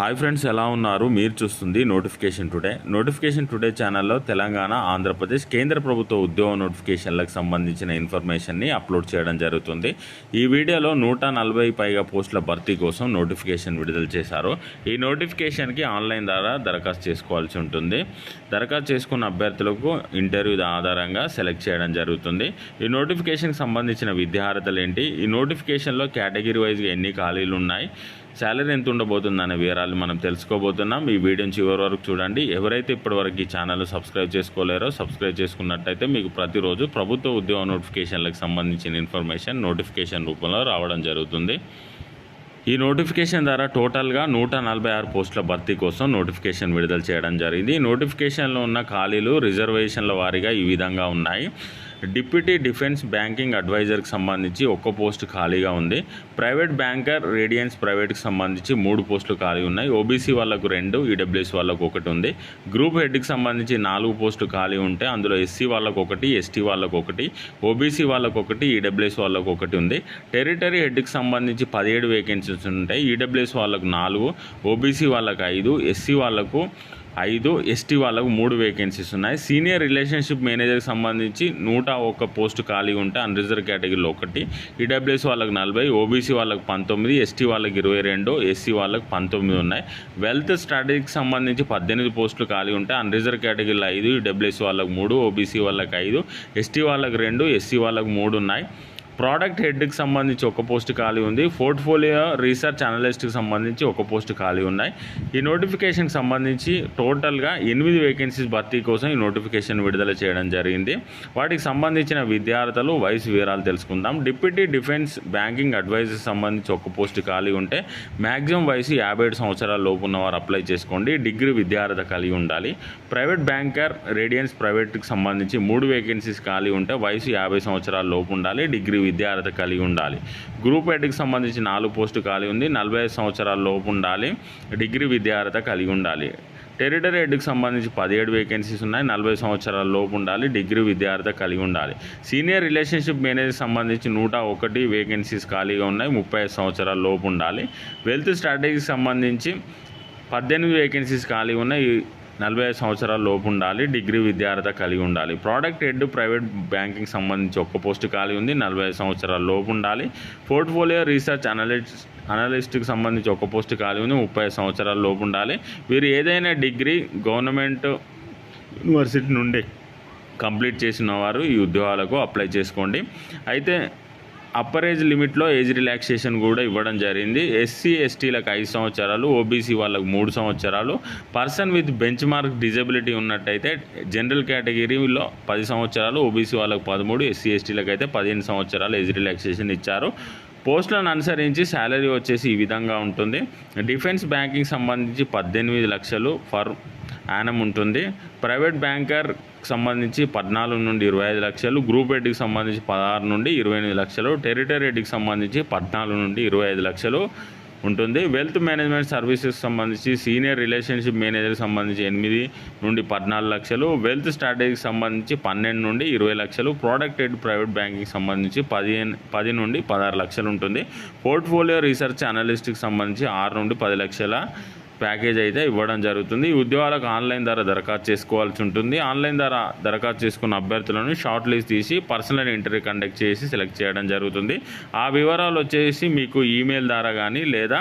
Hi friends ఎలా ఉన్నారు? మీరు చూస్తుంది నోటిఫికేషన్ టుడే నోటిఫికేషన్ టుడే ఛానల్లో తెలంగాణ ఆంధ్రప్రదేశ్ కేంద్ర ప్రభుత్వ ఉద్యోగ నోటిఫికేషన్లకు సంబంధించిన ఇన్ఫర్మేషన్ని అప్లోడ్ చేయడం జరుగుతుంది. ఈ వీడియోలో నూట నలభై పైగా పోస్టుల భర్తీ కోసం నోటిఫికేషన్ విడుదల చేశారు. ఈ నోటిఫికేషన్కి ఆన్లైన్ ద్వారా దరఖాస్తు చేసుకోవాల్సి ఉంటుంది. దరఖాస్తు చేసుకున్న అభ్యర్థులకు ఇంటర్వ్యూ ఆధారంగా సెలెక్ట్ చేయడం జరుగుతుంది. ఈ నోటిఫికేషన్కి సంబంధించిన విద్యార్హతలు ఏంటి? ఈ నోటిఫికేషన్లో కేటగిరీ వైజ్గా ఎన్ని ఖాళీలు ఉన్నాయి? శాలరీ ఎంత ఉండబోతుంది అనే వివరాలు మనం తెలుసుకోబోతున్నాం. ఈ వీడియోని చివరి వరకు చూడండి ఎవరైతే ఇప్పటివరకు ఈ ఛానల్ సబ్స్క్రైబ్ చేసుకోలేరో సబ్స్క్రైబ్ చేసుకున్నట్టయితే మీకు ప్రతిరోజు ప్రభుత్వ ఉద్యోగ నోటిఫికేషన్లకు సంబంధించిన ఇన్ఫర్మేషన్ నోటిఫికేషన్ రూపంలో రావడం జరుగుతుంది. ఈ నోటిఫికేషన్ ద్వారా టోటల్గా నూట నలభై ఆరు పోస్టుల భర్తీ కోసం నోటిఫికేషన్ విడుదల చేయడం జరిగింది. ఈ నోటిఫికేషన్లో ఉన్న ఖాళీలు రిజర్వేషన్ల వారీగా ఈ విధంగా ఉన్నాయి. డిప్యూటీ డిఫెన్స్ బ్యాంకింగ్ అడ్వైజర్కి సంబంధించి ఒక్క పోస్ట్ ఖాళీగా ఉంది. ప్రైవేట్ బ్యాంకర్ రేడియన్స్ ప్రైవేట్కి సంబంధించి మూడు పోస్టులు ఖాళీ ఉన్నాయి. ఓబీసీ వాళ్ళకు రెండు ఈడబ్ల్యూఎస్ వాళ్ళకు ఒకటి ఉంది. గ్రూప్ హెడ్కి సంబంధించి నాలుగు పోస్టులు ఖాళీ ఉంటే అందులో ఎస్సీ వాళ్ళకు ఒకటి ఎస్టీ వాళ్ళకు ఒకటి ఓబీసీ వాళ్ళకు ఒకటి ఈడబ్ల్యూఎస్ వాళ్ళకు ఒకటి ఉంది. టెరిటరీ హెడ్కి సంబంధించి పదిహేడు వేకెన్సీస్ ఉంటాయి. ఈడబ్ల్యూఎస్ వాళ్ళకు నాలుగు ఓబీసీ వాళ్ళకు ఐదు ఎస్సీ వాళ్ళకు ఐదు ఎస్టీ వాళ్ళకు మూడు వేకెన్సీస్ ఉన్నాయి. సీనియర్ రిలేషన్షిప్ మేనేజర్కి సంబంధించి నూట ఒక్క పోస్టు ఖాళీ ఉంటే అన్రిజర్వ్ కేటగిరీలో ఒకటి. ఈడబ్ల్యూఎస్ వాళ్ళకి నలభై ఓబీసీ వాళ్ళకి పంతొమ్మిది ఎస్టీ వాళ్ళకి ఇరవై రెండు ఎస్సీ వాళ్ళకి పంతొమ్మిది ఉన్నాయి. వెల్త్ స్ట్రాటజీకి సంబంధించి పద్దెనిమిది పోస్టులు ఖాళీ ఉంటే అన్రిజర్వ్ కేటగిరీలో ఐదు ఈడబ్ల్యూఎస్ వాళ్ళకి మూడు ఓబీసీ వాళ్ళకి ఐదు ఎస్టీ వాళ్ళకి రెండు ఎస్సీ వాళ్ళకి మూడు ఉన్నాయి. ప్రోడక్ట్ హెడ్కి సంబంధించి ఒక పోస్ట్ ఖాళీ ఉంది. పోర్ట్ఫోలియో రీసెర్చ్ అనలిస్ట్కి సంబంధించి ఒక పోస్ట్ ఖాళీ ఉన్నాయి. ఈ నోటిఫికేషన్కి సంబంధించి టోటల్గా ఎనిమిది వేకెన్సీస్ భర్తీ కోసం ఈ నోటిఫికేషన్ విడుదల చేయడం జరిగింది. వాటికి సంబంధించిన విద్యార్థులు వయసు వివరాలు తెలుసుకుందాం. డిప్యూటీ డిఫెన్స్ బ్యాంకింగ్ అడ్వైజర్ సంబంధించి ఒక పోస్ట్ ఖాళీ ఉంటే మ్యాక్సిమం వయసు యాభై ఏడు సంవత్సరాల లోపు ఉన్నవారు అప్లై చేసుకోండి. డిగ్రీ విద్యార్హత కలిగి ఉండాలి. ప్రైవేట్ బ్యాంకర్ రేడియన్స్ ప్రైవేట్కి సంబంధించి మూడు వేకెన్సీస్ ఖాళీ ఉంటే వయసు యాభై సంవత్సరాల లోపు ఉండాలి. డిగ్రీ విద్యార్హత కలిగి ఉండాలి. గ్రూప్ ఎయిట్కి సంబంధించి నాలుగు పోస్టు ఖాళీ ఉంది. నలభై ఐదు సంవత్సరాల లోపు ఉండాలి. డిగ్రీ విద్యార్హత కలిగి ఉండాలి. టెరిటరీ హెడ్కి సంబంధించి పదిహేడు వేకెన్సీస్ ఉన్నాయి. నలభై సంవత్సరాల లోపు ఉండాలి. డిగ్రీ విద్యార్హత కలిగి ఉండాలి. సీనియర్ రిలేషన్షిప్ మేనేజర్ సంబంధించి నూట ఒకటి వేకెన్సీస్ ఖాళీగా ఉన్నాయి. ముప్పై ఐదు సంవత్సరాల లోపు ఉండాలి. వెల్త్ స్ట్రాటజీకి సంబంధించి పద్దెనిమిది వేకెన్సీస్ ఖాళీ ఉన్నాయి. నలభై ఐదు సంవత్సరాల లోపు ఉండాలి డిగ్రీ విద్యార్హత కలిగి ఉండాలి. ప్రోడక్ట్ హెడ్ ప్రైవేట్ బ్యాంకింగ్ సంబంధించి ఒక్క పోస్ట్ ఖాళీ ఉంది నలభై ఐదు సంవత్సరాల లోపు ఉండాలి. పోర్ట్ఫోలియో రీసెర్చ్ అనలిస్ట్ అనలిస్ట్కి సంబంధించి ఒక పోస్ట్ ఖాళీ ఉంది ముప్పై ఐదు సంవత్సరాల లోపు ఉండాలి. వీరు ఏదైనా డిగ్రీ గవర్నమెంట్ యూనివర్సిటీ నుండి కంప్లీట్ చేసిన వారు ఈ ఉద్యోగాలకు అప్లై చేసుకోండి. అయితే అప్పర్ ఏజ్ లిమిట్లో ఏజ్ రిలాక్సేషన్ కూడా ఇవ్వడం జరిగింది. ఎస్సీ ఎస్టీలకు ఐదు సంవత్సరాలు ఓబీసీ వాళ్ళకు మూడు సంవత్సరాలు. Person with benchmark disability ఉన్నట్టయితే జనరల్ కేటగిరీలో పది సంవత్సరాలు ఓబీసీ వాళ్ళకు పదమూడు ఎస్సీ ఎస్టీలకు అయితే పదిహేను సంవత్సరాలు ఏజ్ రిలాక్సేషన్ ఇచ్చారు. పోస్టులను అనుసరించి శాలరీ వచ్చేసి ఈ విధంగా ఉంటుంది. డిఫెన్స్ బ్యాంకింగ్ సంబంధించి పద్దెనిమిది లక్షలు ఫర్ యానం ఉంటుంది. ప్రైవేట్ బ్యాంకర్ సంబంధించి పద్నాలుగు నుండి ఇరవై ఐదు లక్షలు గ్రూప్ హెడ్కి సంబంధించి పదహారు నుండి ఇరవై ఎనిమిది లక్షలు టెరిటరీ హెడ్కి సంబంధించి పద్నాలుగు నుండి ఇరవై ఐదు లక్షలు ఉంటుంది. వెల్త్ మేనేజ్మెంట్ సర్వీసెస్ సంబంధించి సీనియర్ రిలేషన్షిప్ మేనేజర్కి సంబంధించి ఎనిమిది నుండి పద్నాలుగు లక్షలు వెల్త్ స్ట్రాటజీకి సంబంధించి పన్నెండు నుండి ఇరవై లక్షలు ప్రోడక్ట్ ఎడ్ ప్రైవేట్ బ్యాంకింగ్ సంబంధించి పదిహేను పది నుండి పదహారు లక్షలు ఉంటుంది. పోర్ట్ఫోలియో రీసెర్చ్ అనలిస్ట్కి సంబంధించి ఆరు నుండి పది లక్షల ప్యాకేజ్ అయితే ఇవ్వడం జరుగుతుంది. ఈ ఉద్యోగాలకు ఆన్లైన్ ద్వారా దరఖాస్తు చేసుకోవాల్సి ఉంటుంది. ఆన్లైన్ ద్వారా దరఖాస్తు చేసుకున్న అభ్యర్థులను షార్ట్ లిస్ట్ తీసి పర్సనల్ ఇంటర్వ్యూ కండక్ట్ చేసి సెలెక్ట్ చేయడం జరుగుతుంది. ఆ వివరాలు వచ్చేసి మీకు ఈమెయిల్ ద్వారా కానీ లేదా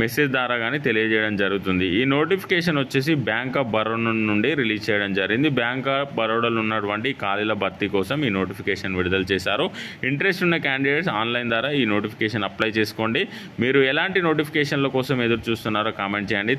మెసేజ్ ద్వారా కానీ తెలియజేయడం జరుగుతుంది. ఈ నోటిఫికేషన్ వచ్చేసి బ్యాంక్ ఆఫ్ బరోడా నుండి రిలీజ్ చేయడం జరిగింది. బ్యాంక్ ఆఫ్ బరోడాలో ఉన్నటువంటి ఖాళీల భర్తీ కోసం ఈ నోటిఫికేషన్ విడుదల చేశారు. ఇంట్రెస్ట్ ఉన్న క్యాండిడేట్స్ ఆన్లైన్ ద్వారా ఈ నోటిఫికేషన్ అప్లై చేసుకోండి. మీరు ఎలాంటి నోటిఫికేషన్ల కోసం ఎదురు చూస్తున్నారో కామెంట్ చేయండి.